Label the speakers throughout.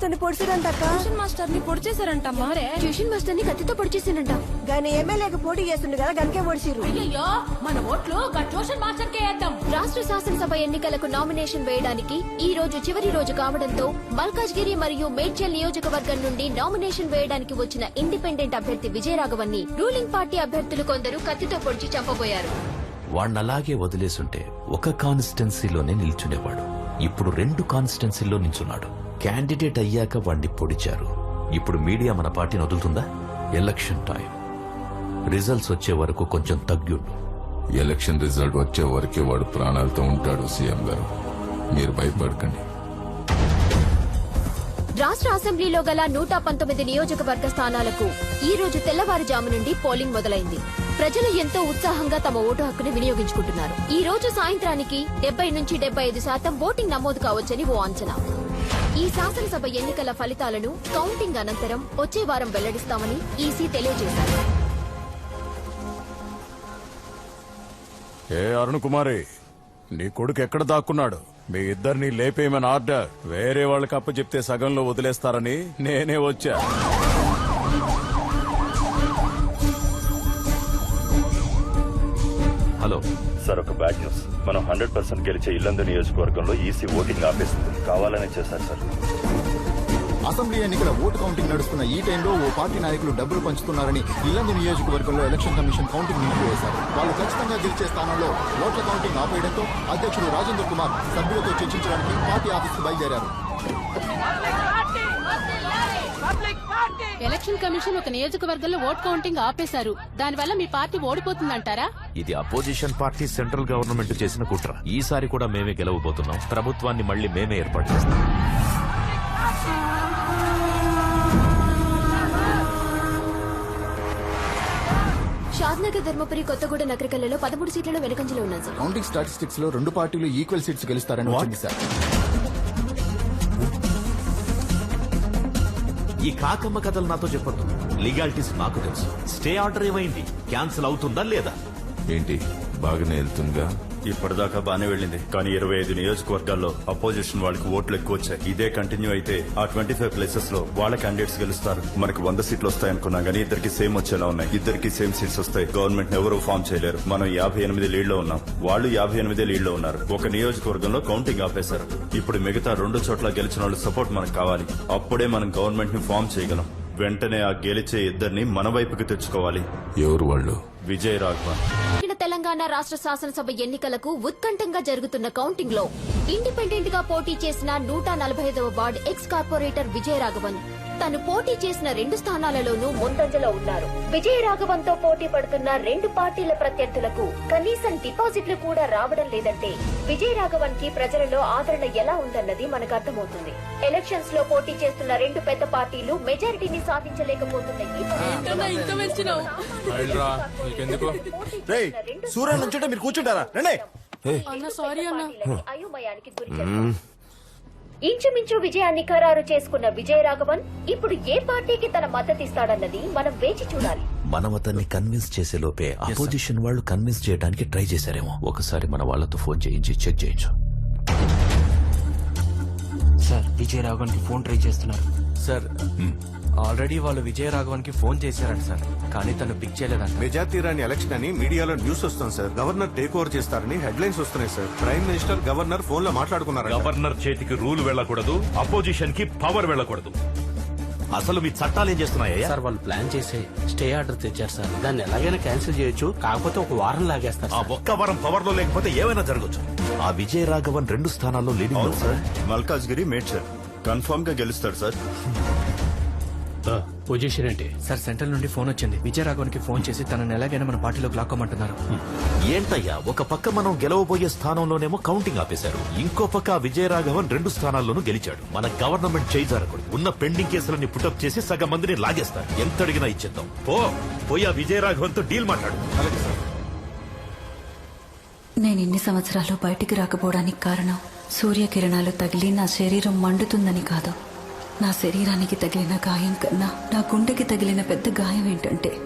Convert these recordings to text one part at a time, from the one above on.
Speaker 1: మాస్టర్ని పొడిచిరంటక్క?
Speaker 2: ట్యూషన్ మాస్టర్ని పొడి చేశారంటమ్మా
Speaker 3: ట్యూషన్ మాస్టర్ని కత్తితో పొడిచేసానంట
Speaker 1: గాని ఎమ్మెల్యేకి పోటీ చేస్తుండు కదా గనకే పొడిచిరు
Speaker 2: అయ్యో మన ఓట్లు గా ట్యూషన్ మాస్టర్ కే వేద్దాం.
Speaker 3: రాష్ట్ర శాసనసభ ఎన్నికలకు నామినేషన్ వేయడానికి ఈ రోజు చివరి రోజు కావడంతో మల్కాజ్గిరి మరియు మేడ్చల్ నియోజకవర్గం నుండి నామినేషన్ వేయడానికి వచ్చిన ఇండిపెండెంట్ అభ్యర్థి విజయరాఘవన్ని రూలింగ్ పార్టీ అభ్యర్థులు కొందరు కత్తితో పొడిచి చంపబోయారు.
Speaker 4: వాణ్ణలాగే వదిలేసుంటే ఒక కాన్స్టిట్యున్సీలోనే నిల్చునేవాడు. ఇప్పుడు రెండు కాన్స్టిట్యున్సీల్లో నిల్చున్నాడు క్యాండిడేట్ అయ్యాక వాణ్ణి పొడిచారు. ఇప్పుడు మీడియా మన పార్టీని వదులుతుందా ఎలక్షన్ టైం రిజల్ట్స్ వచ్చే వరకు కొంచెం తగ్గుండు.
Speaker 5: ఎలక్షన్ రిజల్ట్ వచ్చే వరకే వాడు ప్రాణాలతో ఉంటాడు సీఎం గారు. మీరు భయపడకండి.
Speaker 3: రాష్ట్ర అసెంబ్లీలో గల నూట పంతొమ్మిది నియోజకవర్గ స్థానాలకు ఈ రోజు తెల్లవారుజాము నుండి పోలింగ్ మొదలైంది. ప్రజలు ఎంతో ఉత్సాహంగా తమ ఓటు హక్కును వినియోగించుకుంటున్నారు. ఈ రోజు సాయంత్రానికి డెబ్బై నుంచి డెబ్బై ఐదు శాతం ఓటింగ్ నమోదు కావచ్చని ఓ అంచనా. ఈ శాసనసభ ఎన్నికల ఫలితాలను కౌంటింగ్ అనంతరం వచ్చే వారం వెల్లడిస్తామని ఈసీ తెలియజేశారు.
Speaker 6: ఏ అరుణ్ కుమారి నీ కొడుకు ఎక్కడ దాక్కున్నాడు? మీ ఇద్దరిని లేపేయమని ఆర్డర్. వేరే వాళ్ళకి అప్పు చెప్తే సగంలో వదిలేస్తారని నేనే వచ్చా.
Speaker 4: హలో
Speaker 7: సార్ ఒక బ్యాడ్ న్యూస్. మనం హండ్రెడ్ పర్సెంట్ గెలిచే ఇల్లందు నియోజకవర్గంలో ఈసీ ఓటింగ్ ఆపేస్తుంది కావాలనే చేశారు సార్.
Speaker 8: అసెంబ్లీ ఎన్నికల ఓటు కౌంటింగ్ నడుస్తున్న ఈ టైంలో ఓ పార్టీ నాయకులు డబ్బులు పంచుతున్నారని ఇల్లందు నియోజకవర్గంలో ఎలక్షన్ కమిషన్ కౌంటింగ్ నిలిపివేశారు. వాళ్ళు ఖచ్చితంగా గెలిచే స్థానంలో ఓట్ల కౌంటింగ్ ఆపేయడంతో అధ్యక్షుడు రాజేంద్ర కుమార్ సభ్యులతో చర్చించడానికి పార్టీ ఆఫీస్కు బయలుదేరారు.
Speaker 2: ఎలక్షన్ కమిషన్ ఒక నియోజకవర్గంలో ఓట్ కౌంటింగ్ ఆపేశారు. దానివల్ల మీ పార్టీ ఓడిపోతుందంటారా?
Speaker 4: ఇది అపోజిషన్ పార్టీ సెంట్రల్ గవర్నమెంట్ చేసిన కుట్ర. ఈసారి కూడా మేమే గెలవబోతున్నాం. ప్రభుత్వాన్ని మళ్ళీ మేమే ఏర్పాటు చేస్తాం.
Speaker 3: షాద్నగర్ ధర్మపురి కొత్తగూడ నగరికల్లలో పదమూడు సీట్లలో వెనుకంజలో ఉన్నాయి సార్.
Speaker 8: కౌంటింగ్ స్టాటిస్టిక్స్లో రెండు పార్టీలు ఈక్వల్ సీట్స్ గెలుస్తారని వచ్చింది సార్.
Speaker 4: ఈ కాకమ్మ కథలు నాతో చెప్పొద్దు. లీగాలిటీస్ నాకు తెలుసు. స్టే ఆర్డర్ ఏమైంది క్యాన్సిల్ అవుతుందా లేదా?
Speaker 5: ఏంటి? బాగానే వెళ్తుందిగా
Speaker 7: ఇప్పటిదాకా బానే వెళ్ళింది. కానీ ఇరవై ఐదు నియోజకవర్గాల్లో అపోజిషన్ వాళ్ళకి ఓట్లు ఎక్కువ వచ్చాయి. ఇదే కంటిన్యూ అయితే ఆ ట్వంటీ ఫైవ్ ప్లేసెస్లో వాళ్ళ క్యాండిడేట్స్ గెలుస్తారు. మనకు వంద సీట్లు వస్తాయి అనుకున్నాం కానీ ఇద్దరికి సేమ్ వచ్చేలా ఉన్నాయి. ఇద్దరికి సేమ్ సీట్స్ వస్తాయి. గవర్నమెంట్ ఎవరూ ఫామ్ చేయలేరు. మనం యాభై ఎనిమిది లీడ్లో ఉన్నాం. వాళ్ళు యాభై ఎనిమిది లీడ్లో ఉన్నారు. ఒక నియోజకవర్గంలో కౌంటింగ్ ఆపేశారు. ఇప్పుడు మిగతా రెండు చోట్ల గెలిచిన వాళ్ళ సపోర్ట్ మనకు కావాలి. అప్పుడే మనం గవర్నమెంట్ని ఫామ్ చేయగలం. వెంటనే ఆ గెలిచే ఇద్దరిని మన వైపుకి తెచ్చుకోవాలి.
Speaker 5: ఎవరు వాళ్ళు?
Speaker 7: విజయ్ రాఘవన్.
Speaker 3: దక్షిణ తెలంగాణ రాష్ట్ర శాసనసభ ఎన్నికలకు ఉత్కంఠంగా జరుగుతున్న కౌంటింగ్లో ఇండిపెండెంట్గా పోటీ చేసిన నూట నలభై ఐదవ వార్డ్ ఎక్స్ కార్పొరేటర్ విజయరాఘవన్. తను పోటీ చేసిన రెండు స్థానాలలోనూ ముందంజలో ఉన్నారు. విజయరాఘవన్తో పోటీ పడుతున్న రెండు పార్టీల ప్రత్యర్థులకు కనీసం డిపాజిట్లు కూడా రావడం లేదంటే విజయరాఘవన్కి ప్రజలలో ఆదరణ ఎలా ఉందన్నది మనకు అర్థమవుతుంది ఎలక్షన్స్లో పోటీ చేస్తున్న రెండు పెద్ద పార్టీలు మెజారిటీని సాధించలేకపోతున్న ఈ
Speaker 2: ఏంటన్నా ఇంత పెంచినావు?
Speaker 8: సూర్య నుంచుంటే మీరు కూర్చుంటారా? రండి.
Speaker 2: అన్న సారీ అన్న.
Speaker 3: అయోమయానికి గురి. ఇంచుమించు విజయాన్ని ఖరారు చేసుకున్న విజయరాఘవన్ ఇప్పుడు ఏ పార్టీకి తన మద్దతిస్తాడన్నది మనం వేచి చూడాలి.
Speaker 4: మనం అతన్ని కన్విన్స్ చేసే లోపే అపోజిషన్ వాళ్ళు కన్విన్స్ చేయడానికి ట్రై చేశారేమో. ఒకసారి మన వాళ్ళతో ఫోన్ చేయించి చెక్ చేయించు.
Speaker 9: సార్ విజయ రాఘవన్కి ఫోన్ ట్రై చేస్తున్నారు.
Speaker 10: సార్ ఆల్రెడీ వాళ్ళు విజయరాఘవన్కి ఫోన్ చేశారంట సార్ కానీ తను పిక్ చేయలేదంట.
Speaker 6: మెజార్టీ రాని ఎలక్షన్ అని మీడియాలో న్యూస్ వస్తుంది సార్. గవర్నర్ టేక్ ఓవర్ చేస్తారని హెడ్లైన్స్ వస్తున్నాయి సార్. ప్రైమ్ మినిస్టర్ గవర్నర్ ఫోన్లో మాట్లాడుకున్నారు
Speaker 7: గవర్నర్ చేతికి రూల్ వెళ్ళకూడదు అపోజిషన్కి పవర్ వెళ్ళకూడదు.
Speaker 4: అసలు మీ చట్టాలు ఏం చేస్తున్నాయ్యా
Speaker 9: సార్ వాళ్ళు ప్లాన్ చేసి స్టే ఆర్డర్ తెచ్చారు సార్. దాన్ని ఎలాగైనా క్యాన్సిల్ చేయొచ్చు కాకపోతే ఒక వారం లాగేస్తారు
Speaker 4: ఆ
Speaker 9: సార్.
Speaker 4: ఒక్క వారం పవర్లో లేకపోతే ఏమైనా జరగచ్చు. ఆ విజయ రాఘవన్ రెండు స్థానాల్లో లీడింగ్
Speaker 7: అవును సార్. మల్కాజ్గిరి మేడ్చర్ కన్ఫర్మ్గా గెలుస్తాడు సార్.
Speaker 9: పొజిషన్ ఏంటి?
Speaker 10: సార్ సెంట్రల్ నుండి ఫోన్ వచ్చింది. విజయరాఘవన్కి ఫోన్ చేసి తనని ఎలాగైనా మన పార్టీలోకి లాక్కోమంటున్నారు.
Speaker 4: ఏంటయ్యా ఒక పక్క మనం గెలవబోయే స్థానంలోనేమో కౌంటింగ్ ఆపేశారు. ఇంకో పక్క ఆ విజయరాఘవన్ రెండు స్థానాల్లోనూ గెలిచాడు. మన గవర్నమెంట్ చేయి జరగకూడదు ఉన్న పెండింగ్ కేసులన్నీ పుటప్ చేసి సగం మందిని లాగేస్తారు. ఎంత అడిగినా ఇచ్చేద్దాం. పో పోయి ఆ విజయరాఘవన్తో డీల్ మాట్లాడు
Speaker 11: నేను ఇన్ని సంవత్సరాలు బయటికి రాకపోవడానికి కారణం సూర్యకిరణాలు తగిలి నా శరీరం మండుతుందని కాదు. నా శరీరానికి తగిలిన గాయం కన్నా నా గుండెకి తగిలిన పెద్ద గాయం ఏంటంటే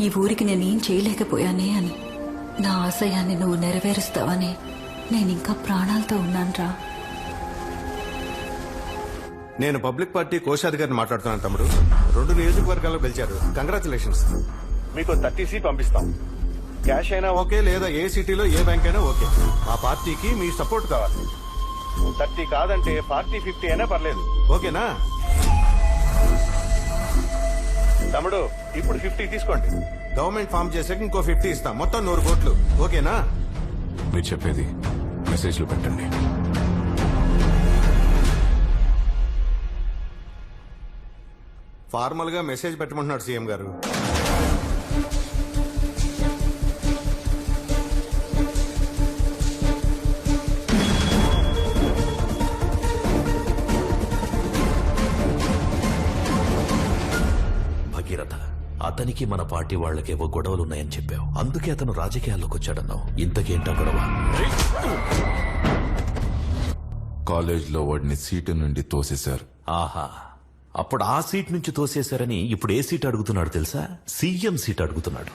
Speaker 11: ఈ ఊరికి నేనేం చేయలేకపోయానే అని. నా ఆశయాన్ని నువ్వు నెరవేరుస్తావని నేనింకా ప్రాణాలతో ఉన్నానురా.
Speaker 12: నేను పబ్లిక్ పార్టీ కోశాధికారిని మాట్లాడుతున్నాను తమ్ముడు. రెండు నియోజకవర్గాల్లో గెలిచారు. కంగ్రాచులేషన్స్ మీకు థర్టీ సీ పంపిస్తాం. క్యాష్ అయినా ఓకే లేదా ఏ సిటీలో ఏ బ్యాంక్ అయినా ఓకే. మా పార్టీకి మీ సపోర్ట్ కావాలి. థర్టీ కాదంటే పార్టీ ఫిఫ్టీ అయినా పర్లేదు. ఓకేనా? తమ్ముడు ఇప్పుడు ఫిఫ్టీ తీసుకోండి. గవర్నమెంట్ ఫామ్ చేసాక ఇంకో ఫిఫ్టీ ఇస్తాం. మొత్తం నూరు కోట్లు. ఓకేనా?
Speaker 5: మీరు చెప్పేది మెసేజ్లో పెట్టండి.
Speaker 12: ఫార్మల్గా మెసేజ్ పెట్టమంటున్నాడు సీఎం గారు.
Speaker 4: అతనికి మన పార్టీ వాళ్ళకేవో గొడవలున్నాయని చెప్పావు. అందుకే అతను రాజకీయాల్లోకి వచ్చాడన్నావు. ఇంతకేంటా గొడవ?
Speaker 5: కాలేజ్లో వాడిని సీటు నుండి తోసేశారు.
Speaker 4: ఆహా. అప్పుడు ఆ సీట్ నుంచి తోసేశారని ఇప్పుడు ఏ సీట్ అడుగుతున్నాడు తెలుసా? సీఎం సీట్ అడుగుతున్నాడు.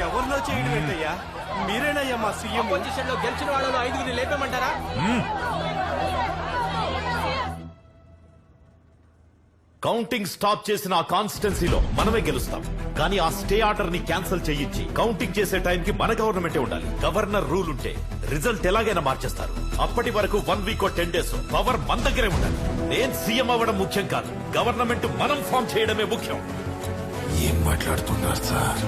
Speaker 10: ఎవరిలో చేయడం ఏంటయ్యా? మీరేనయ్యా మా సీఎం? పొజిషన్లో గెలిచిన వాళ్ళలో ఐదుగురిని లేపేమంటారా
Speaker 4: కౌంటింగ్ స్టాప్ చేసిన ఆ కాన్స్టిట్యున్సీలో మనమే గెలుస్తాం. కానీ ఆ స్టే ఆర్డర్ని క్యాన్సిల్ చేయించి కౌంటింగ్ చేసే టైంకి మన గవర్నమెంటే ఉండాలి. గవర్నర్ రూల్ ఉంటే రిజల్ట్ ఎలాగైనా మార్చేస్తారు. అప్పటి వరకు one week ten days power మన దగ్గరే ఉండాలి. నేను సీఎం అవ్వడం ముఖ్యం కాదు. గవర్నమెంట్ మనం ఫామ్ చేయడమే ముఖ్యం.
Speaker 5: ఏం మాట్లాడుతున్నారు సార్?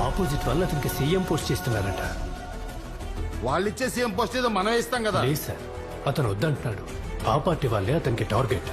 Speaker 9: ఆపోజిట్ వాళ్ళు అతనికి సీఎం పోస్ట్ చేస్తున్నారట.
Speaker 8: వాళ్ళిచ్చే సీఎం పోస్ట్ ఏదో మనం ఇస్తాం కదా.
Speaker 9: లేదు సార్. అతను వద్దంటున్నాడు. ఆ పార్టీ వాళ్ళే అతనికి టార్గెట్.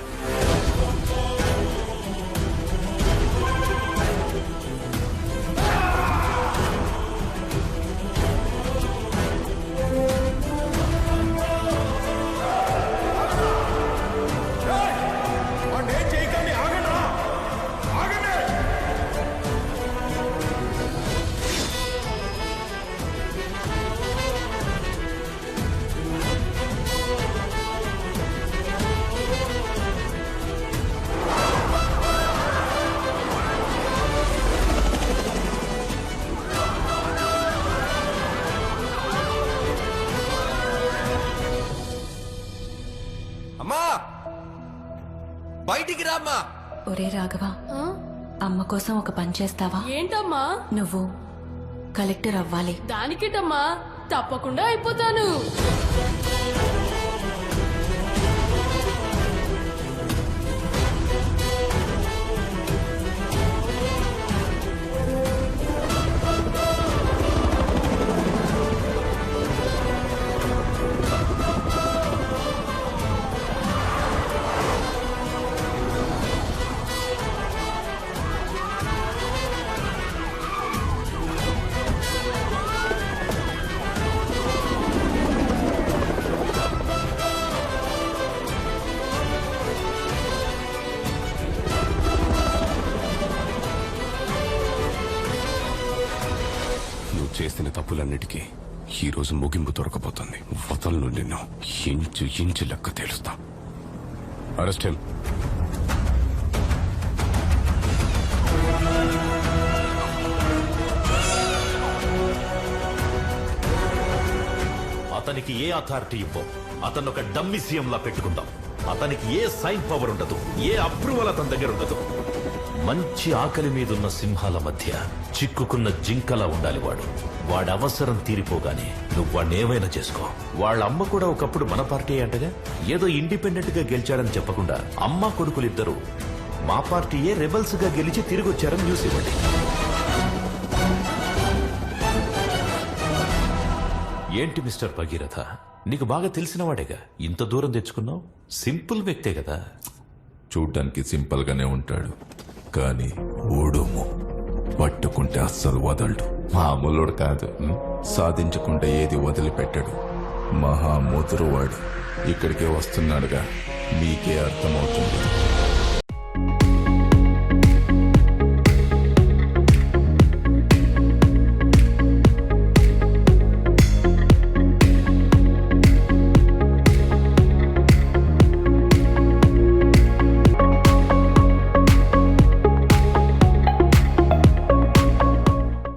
Speaker 10: బయటికి రామ్మా.
Speaker 11: ఒరే రాఘవ అమ్మ కోసం ఒక పని చేస్తావా?
Speaker 2: ఏంటమ్మా?
Speaker 11: నువ్వు కలెక్టర్ అవ్వాలి.
Speaker 2: దానికేటమ్మా? తప్పకుండా అయిపోతాను.
Speaker 5: చేసిన తప్పులన్నిటికీ ఈ రోజు ముగింపు దొరకబోతుంది. వదలను నిన్ను ఇంచు ఇంచు లెక్క తేలుస్తా. అరెస్ట్
Speaker 4: అతనికి ఏ అథారిటీ ఇవ్వం అతను ఒక డమ్మి సీఎం లా పెట్టుకుందాం అతనికి ఏ సైన్ పవర్ ఉండదు. ఏ అప్రూవల్ అతని దగ్గర ఉండదు. మంచి ఆకలి మీదున్న సింహాల మధ్య చిక్కుకున్న జింకలా ఉండాలి వాడు. వాడి అవసరం తీరిపోగానే నువ్వు వాడిని ఏమైనా చేసుకో. వాళ్ళ అమ్మ కూడా ఒకప్పుడు మన పార్టీ అంటగా ఏదో ఇండిపెండెంట్గా గెలిచాడని చెప్పకుండా అమ్మ కొడుకులిద్దరూ మా పార్టీయే రెబల్స్గా గెలిచి తిరిగొచ్చారని న్యూస్ ఇవ్వండి. ఏంటి మిస్టర్ భగీరథ? నీకు బాగా తెలిసిన వాడేగా? ఇంత దూరం తెచ్చుకున్నావు? సింపుల్ వ్యక్తే కదా.
Speaker 5: చూడ్డానికి సింపుల్ గానే ఉంటాడు. కానీ ఓడుము పట్టుకుంటే అస్సలు వదలడు. మామూలుడు కాదు సాధించకుండా ఏది వదిలిపెట్టడు. మహా ముదురువాడు. ఇక్కడికే వస్తున్నాడుగా. మీకే అర్థమవుతుంది.